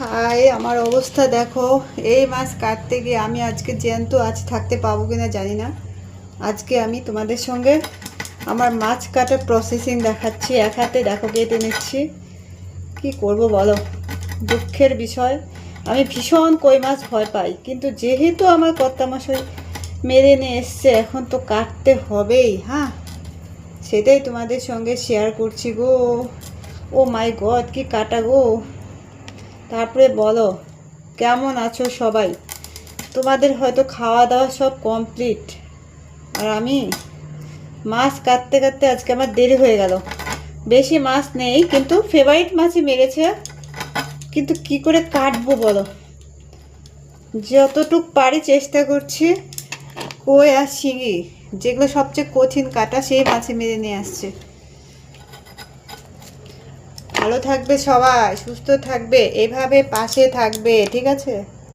High আমার অবস্থা দেখো। এই মাছ কাটতে গিয়ে আমি আজকে জ্যান্ত আজ থাকতে পাবো কিনা জানি না। আজকে আমি তোমাদের সঙ্গে আমার মাছ কাটার প্রসেসিং দেখাচ্ছি। এক হাতে দেখো কেটে নিচ্ছি। কি করব বলো? দুঃখের বিষয়। আমি ভীষণ কই মাছ ভয় পাই। কিন্তু যেহেতু আমার কর্তামশাই মেরে নিয়ে এসছে, এখন তো কাটতে হবেই হ্যাঁ? সেটাই তোমাদের সঙ্গে শেয়ার করছি গো। ও মাই গড কি কাটা গো। তারপরে বলো, কেমন আছো সবাই? তোমাদের হয়তো খাওয়া দাওয়া সব কমপ্লিট আর আমি? মাছ কাটতে কাটতে আজকে আমার দেরি হয়ে গেল। বেশি মাছ নেই, কিন্তু ফেভারিট মাছই মেরেছে। কিন্তু কি করে কাটবো বলো? যতটুক পারি চেষ্টা করছি। কই আর শিঙি? যেগুলো সবচেয়ে কঠিন কাটা, সেই মাছে মেরে নিয়ে আসছে। ভালো থাকবে সবাই সুস্থ থাকবে এভাবে পাশে থাকবে ঠিক আছে?